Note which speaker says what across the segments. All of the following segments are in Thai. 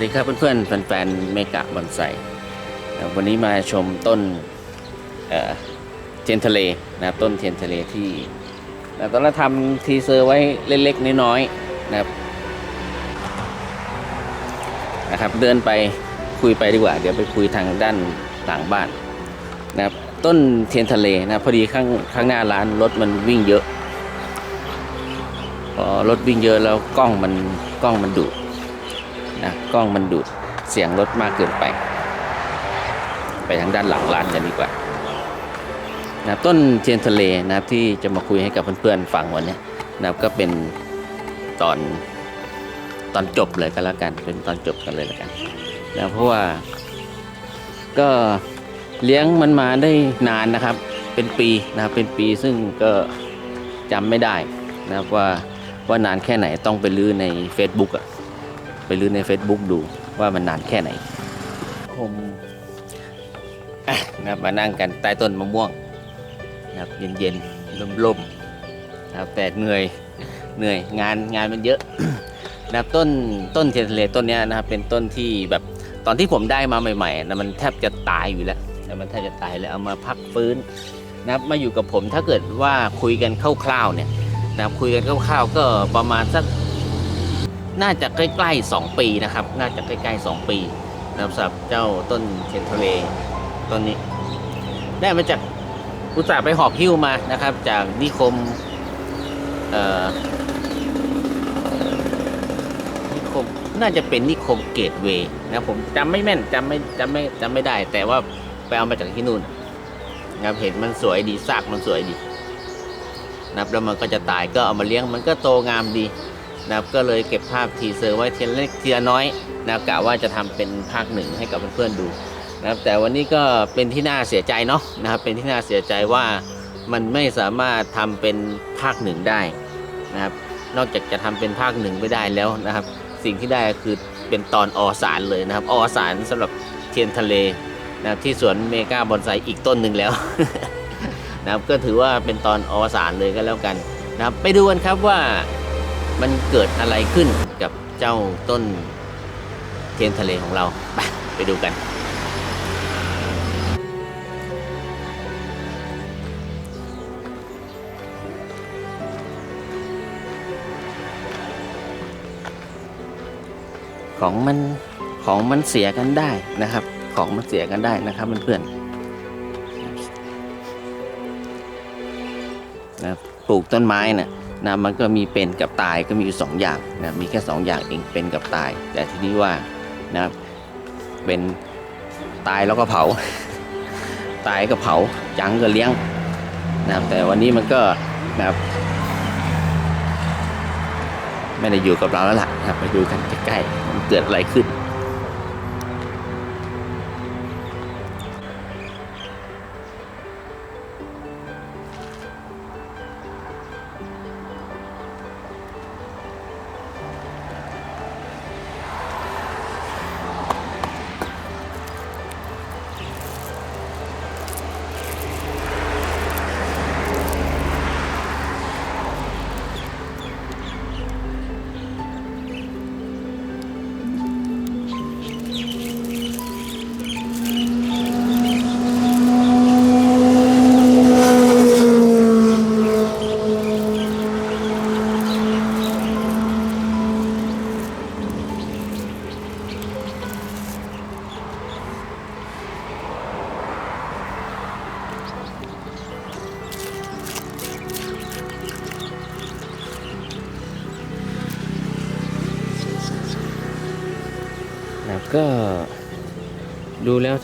Speaker 1: สวัสดีครับเพื่อนๆแฟนๆเมกะบอนไซวันนี้มาชมต้นเเทียนทะเลนะครับต้นเทียนทะเลที่ตอนนั้นทำทีเซอร์ไว้เล็กๆน้อยๆนะครับนะครับเดินไปคุยไปดีกว่า เดี๋ยวไปคุยทางด้านหลังบ้านนะครับต้นเทียนทะเลนะพอดีข้างข้างหน้าร้านรถมันวิ่งเยอะพอรถวิ่งเยอะแล้วกล้องมันกล้องมันดุ นะกล้องมันดูดเสียงรถมากเกินไป ไปทางด้านหลังร้านกันดีกว่านะต้นเทียนทะเลนะครับที่จะมาคุยให้กับเพื่อนๆฟังวันนี้นะครับก็เป็นตอนตอนจบเลยกันแล้วกัน เป็นตอนจบกันเลยแล้วกันนะเพราะว่าก็เลี้ยงมันมาได้นานนะครับ เป็นปีนะครับเป็นปีซึ่งก็จำไม่ได้นะครับว่าว่านานแค่ไหนต้องไปลื้อใน Facebook อะ ไปลื้อใน Facebook ดูว่ามันนานแค่ไหนผมนะมานั่งกันใต้ต้นมะม่วงนะครับเย็นๆร่มๆนะครับแต่เหนื่อยเหนื่อยงานงานมันเยอะนะครับต้นต้นเทียนทะเลต้นนี้นะครับเป็นต้นที่แบบตอนที่ผมได้มาใหม่ๆนะมันแทบจะตายอยู่แล้วนะมันแทบจะตายแล้วเอามาพักฟื้นนะครับมาอยู่กับผมถ้าเกิดว่าคุยกันคร่าวๆเนี่ยนะครับคุยกันคร่าวๆก็ประมาณสัก น่าจะใกล้ๆ 2 ปีนะครับ น่าจะใกล้ๆ 2 ปีนะครับสำหรับเจ้าต้นเชนทะเลต้นนี้ ได้มาจากอุตส่าห์ไปหอบหิ้วมานะครับ จากนิคมเอ่อนิคมน่าจะเป็นนิคมเกตเวย์นะผมจำไม่แม่นจำไม่จำไม่จำไม่ได้ แต่ว่าไปเอามาจากที่นู่นนะครับเห็นมันสวยดีซากมันสวยดีนะครับแล้วมันก็จะตายก็เอามาเลี้ยงมันก็โตงามดี นะครับก็เลยเก็บภาพทีเซอร์ไว้เทียนเล็กเทียน้อยนะครับกะว่าจะทำเป็นภาคหนึ่งให้กับเพื่อนๆดูนะครับแต่วันนี้ก็เป็นที่น่าเสียใจเนาะนะครับเป็นที่น่าเสียใจว่ามันไม่สามารถทำเป็นภาคหนึ่งได้นะครับนอกจากจะทำเป็นภาคหนึ่งไม่ได้แล้วนะครับ สิ่งที่ได้คือเป็นตอนอสารเลยนะครับอสารสำหรับเทียนทะเลนะครับที่สวนเมกาบอนไซอีกต้นหนึ่งแล้วนะครับก็ถือว่าเป็นตอนอสารเลยก็แล้วกันนะครับไปดูกันครับว่า มันเกิดอะไรขึ้นกับเจ้าต้นเทียนทะเลของเรา ไปไปดูกันของมันของมันเสียกันได้นะครับ ของมันเสียกันได้นะครับเพื่อนๆนะปลูกต้นไม้น่ะ นะมันก็มีเป็นกับตายก็มีอยู่สองอย่างนะมีแค่สองอย่างเองเป็นกับตาย แต่ที่นี้ว่านะเป็นตายแล้วก็เผา ตายก็เผาจังก็เลี้ยงนะแต่วันนี้มันก็นะครับไม่ได้อยู่กับเราแล้วล่ะนะไปดูกันใกล้ๆมันเกิดอะไรขึ้น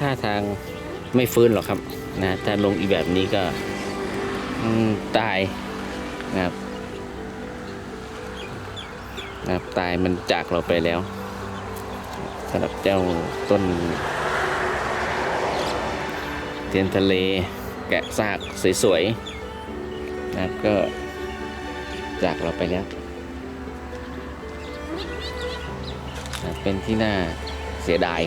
Speaker 1: ท่าทางไม่ฟื้นหรอกครับนะถ้าลงอีแบบนี้ก็ตายนะครับนะครับตายมันจากเราไปแล้วถ้าำหรับเจ้าต้นเทียนทะเลแกะซากสวยๆนะครับก็จากเราไปแล้วนะเป็นที่น่าเสียดาย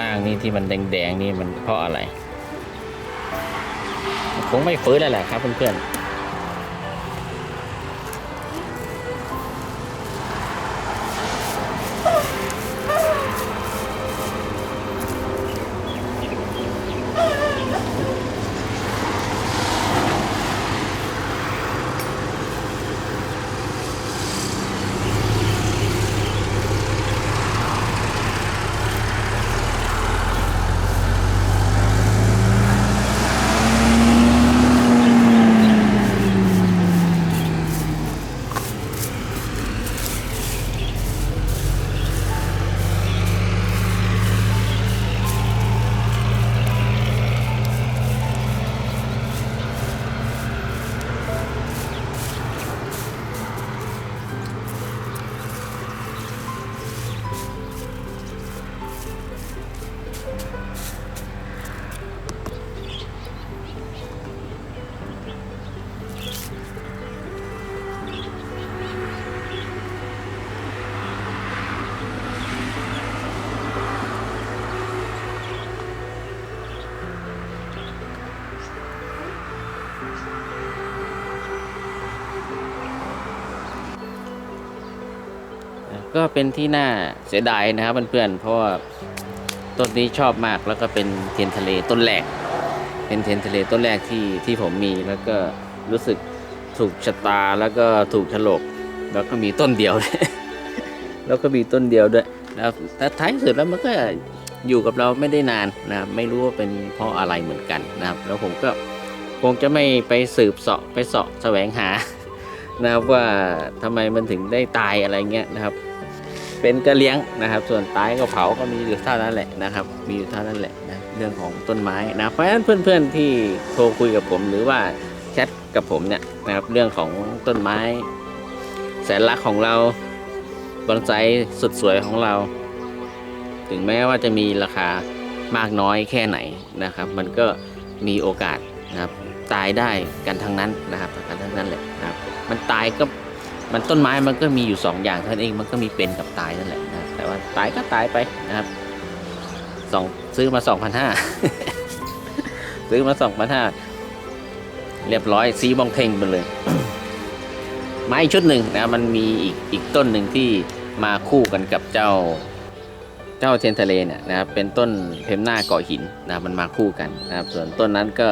Speaker 1: ล่างนี่ที่มันแดงๆนี่มันเพราะอะไร คงไม่ฟื้นแล้วแหละครับเพื่อนๆ ก็เป็นที่น่าเสียดายนะครับเพื่อนๆเพราะว่าต้นนี้ชอบมากแล้วก็เป็นเทียนทะเลต้นแรก เป็นเทียนทะเลต้นแรกที่ที่ผมมีแล้วก็รู้สึกถูกชะตาแล้วก็ถูกฉลกแล้วก็มีต้นเดียวแล้วก็มีต้นเดียวด้วยนะครับแต่ท้ายสุดแล้วมันก็อยู่กับเราไม่ได้นานนะครับไม่รู้ว่าเป็นเพราะอะไรเหมือนกันนะครับ แล้วผมก็คงจะไม่ไปสืบเสาะไปเสาะแสวงหานะครับว่าทำไมมันถึงได้ตายอะไรเงี้ยนะครับ เป็นกระเลี้ยงนะครับ ส่วนตายก็เผาก็มีอยู่เท่านั้นแหละนะครับ มีอยู่เท่านั้นแหละนะเรื่องของต้นไม้นะเพราะฉะนั้นเพื่อนๆที่โทรคุยกับผมหรือว่าแชทกับผมเนี่ยนะครับเรื่องของต้นไม้แสนรักของเราบอนไซสุดสวยของเรา ถึงแม้ว่าจะมีราคามากน้อยแค่ไหนนะครับ มันก็มีโอกาสนะครับตายได้กันทั้งนั้นนะครับกันทั้งนั้นแหละนะครับมันตายก็ มันต้นไม้มันก็มีอยู่สองอย่างเท่านั้นเองมันก็มีเป็นกับตายนั่นแหละนะแต่ว่าตายก็ตายไปนะครับสองซื้อมาสองพันห้าซื้อมาสองพันห้าเรียบร้อยซีบองเทงไปเลย ไม้ชุดหนึ่งนะมันมีอีกอีกต้นหนึ่งที่มาคู่กันกับเจ้าเจ้าเทนทะเลเนี่ยนะครับเป็นต้นเพมหน้าเกาะหินนะมันมาคู่กันนะครับส่วนต้นนั้นก็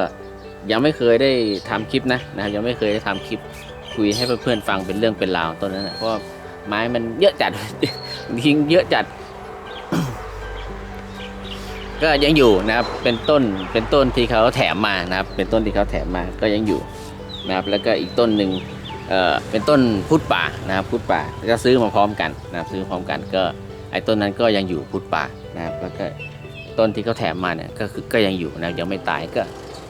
Speaker 1: ยังไม่เคยได้ทำคลิปนะนะครับยังไม่เคยได้ทำคลิป คุยให้เพื่อนๆฟังเป็นเรื่องเป็นราวต้นนั้นนะเพราะไม้มันเยอะจัดทิ้งเยอะจัด ก็ยังอยู่นะครับ เป็นต้นเป็นต้นที่เขาแถมมานะครับ เป็นต้นที่เขาแถมมาก็ยังอยู่นะครับ แล้วก็อีกต้นหนึ่งเอ่อเป็นต้นพุทธป่านะครับพุทธป่าก็ซื้อมาพร้อมกันนะครับซื้อพร้อมกันก็ไอ้ต้นนั้นก็ยังอยู่พุทธป่านะครับแล้วก็ต้นที่เขาแถมมาเนี่ยก็คือก็ยังอยู่นะครับยังไม่ตายก็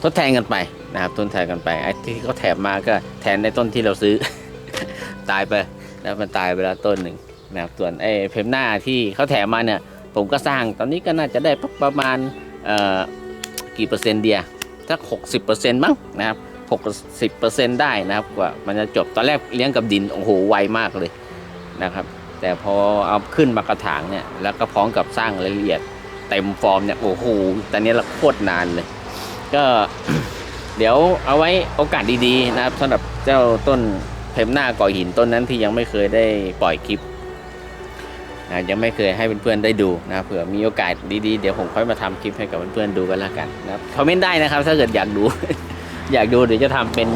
Speaker 1: ทดแทนกันไป นะครับทดแทนกันไปไอ้ที่เขาแถมมาก็แทนในต้นที่เราซื้อ ตายไปแล้วมันตายไปแล้วต้นหนึ่งนะครับส่วนไอ้เพมหน้าที่เขาแถมมาเนี่ย ผมก็สร้างตอนนี้ก็น่าจะได้ประมาณเอ่อกี่เปอร์เซ็นต์เดียสักหกสิบเปอร์เซ็นต์มั้งนะครับหกสิบเปอร์เซ็นต์ได้นะครับกว่ามันจะจบตอนแรกเลี้ยงกับดินโอ้โหไวมากเลยนะครับ แต่พอเอาขึ้นมากระถางเนี่ยแล้วก็พร้อมกับสร้างรายละเอียดเต็มฟอร์มเนี่ยโอ้โหตอนนี้เราโคตรนานเลย ก็ เดี๋ยวเอาไว้โอกาสดีๆนะครับสำหรับเจ้าต้นเพมหน้าก่อหินต้นนั้นที่ยังไม่เคยได้ปล่อยคลิปนะยังไม่เคยให้เพื่อนๆได้ดูนะเผื่อมีโอกาสดีๆเดี๋ยวผมค่อยมาทำคลิปให้กับเพื่อนๆดูกันล้วกันนะครับคอมเมนต์ได้นะครับ ถ้าเกิดอยากดู อยากดูเดี๋ยวจะทำเป็น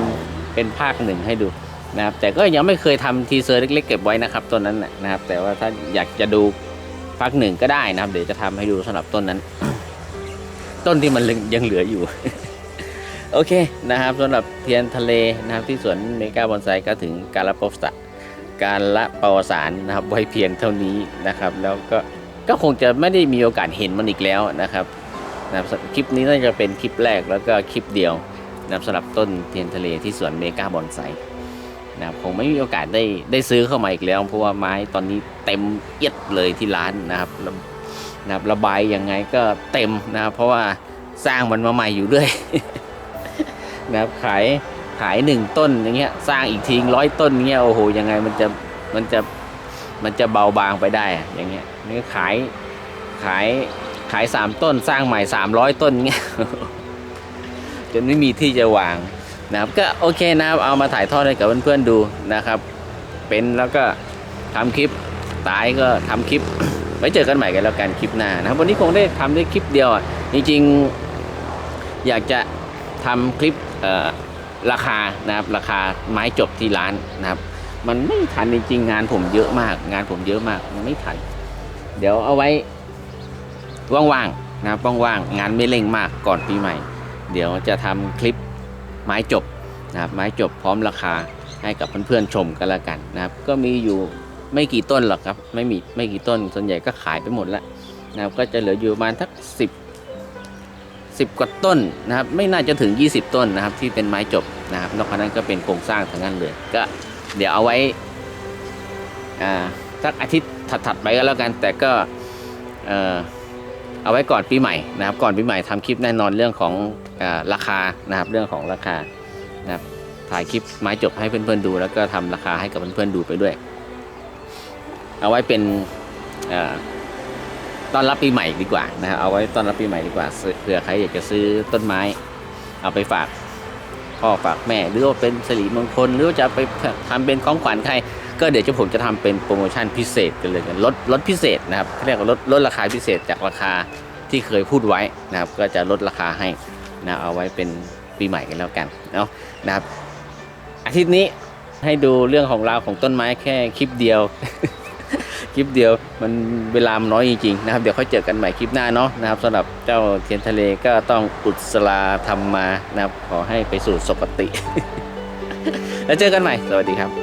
Speaker 1: เป็นภาคหนึ่งให้ดูนะครับ แต่ก็ยังไม่เคยทำทีเซอร์เล็กๆเก็บไว้นะครับต้นนั้นนะครับ แต่ว่าถ้าอยากจะดูพักหนึ่งก็ได้นะครับ เดี๋ยวจะทำให้ดูสำหรับต้นนั้น ต้นที่มันยังเหลืออยู่ โอเคนะครับสำหรับเทียนทะเลนะครับที่สวนเมกาบอนไซก็ถึงการละปสะการละปวสารนะครับไว้เพียงเท่านี้นะครับ แล้วก็ก็คงจะไม่ได้มีโอกาสเห็นมันอีกแล้วนะครับนะครับคลิปนี้น่าจะเป็นคลิปแรกแล้วก็คลิปเดียวนะครับสำหรับต้นเทียนทะเลที่สวนเมกาบอนไซนะครับคงไม่มีโอกาสได้ได้ซื้อเข้ามาอีกแล้ว เพราะว่าไม้ตอนนี้เต็มเอียดเลยที่ร้านนะครับระนะครับระบายยังไงก็เต็มนะครับเพราะว่าสร้างมันมาใหม่อยู่เรื่อย นะครับขายขายหนึ่งต้นอย่างเงี้ยสร้างอีกทีร้อยต้นเงี้ยโอ้โหยังไงมันจะมันจะมันจะเบาบางไปได้อย่างเงี้ยนี่ขายขายขายสามต้นสร้างใหม่สามร้อยต้นเงี้ยจนไม่มีที่จะวางนะครับก็โอเคนะครับเอามาถ่ายทอดให้กับเพื่อนๆดูนะครับ เป็นแล้วก็ทำคลิปตายก็ทำคลิปไว้เจอกันใหม่กันแล้วกันคลิปหน้านะครับวันนี้คงได้ทำได้คลิปเดียวอะจริงๆ อยากจะทำคลิป ราคานะครับราคาไม้จบที่ร้านนะครับ มันไม่ทันจริงๆงานผมเยอะมาก งานผมเยอะมากมันไม่ทัน เดี๋ยวเอาไว้ว่างๆนะครับว่างๆงานไม่เร่งมากก่อนปีใหม่ เดี๋ยวจะทำคลิปไม้จบนะครับไม้จบพร้อมราคาให้กับเพื่อนๆชมกันแล้วกันนะครับ ก็มีอยู่ไม่กี่ต้นหรอกครับ ไม่มีไม่กี่ต้นส่วนใหญ่ก็ขายไปหมดแล้วนะครับก็จะเหลืออยู่ประมาณทักสิบ สิบกว่าต้นนะครับ ไม่น่าจะถึง 20 ต้นนะครับ ที่เป็นไม้จบนะครับนอกจากนั้นก็เป็นโครงสร้างทั้งนั้นเลยก็เดี๋ยวเอาไว้อ่าสักอาทิตย์ถัดๆไปก็แล้วกัน แต่ก็เออเอาไว้ก่อนปีใหม่นะครับ ก่อนปีใหม่ทำคลิปแน่นอนเรื่องของอราคานะครับ เรื่องของราคานะครับถ่ายคลิปไม้จบให้เพื่อนๆดู แล้วก็ทำราคาให้กับเพื่อนๆดูไปด้วย เอาไว้เป็นอ่า ต้อนรับปีใหม่ดีกว่านะครับเอาไว้ต้อนรับปีใหม่ดีกว่าเผื่อใครอยากจะซื้อต้นไม้ เอาไปฝากพ่อฝากแม่ หรือว่าเป็นสิริมงคล หรือว่าจะไปทำเป็นของขวัญใคร ก็เดี๋ยวจะผมจะทำเป็นโปรโมชั่นพิเศษกันเลยกันลดลดพิเศษนะครับเรียกว่าลดลดราคาพิเศษจากราคาที่เคยพูดไว้นะครับ ก็จะลดราคาให้นะเอาไว้เป็นปีใหม่กันแล้วกันเนาะนะครับ อาทิตย์นี้ให้ดูเรื่องของราวของต้นไม้แค่คลิปเดียว คลิปเดียวมันเวลามันน้อยจริงๆนะครับเดี๋ยวค่อยเจอกันใหม่คลิปหน้าเนาะนะครับสำหรับเจ้าเทียนทะเลก็ต้องอุศลาทำมานะครับขอให้ไปสู่สุคติ แล้วเจอกันใหม่ สวัสดีครับ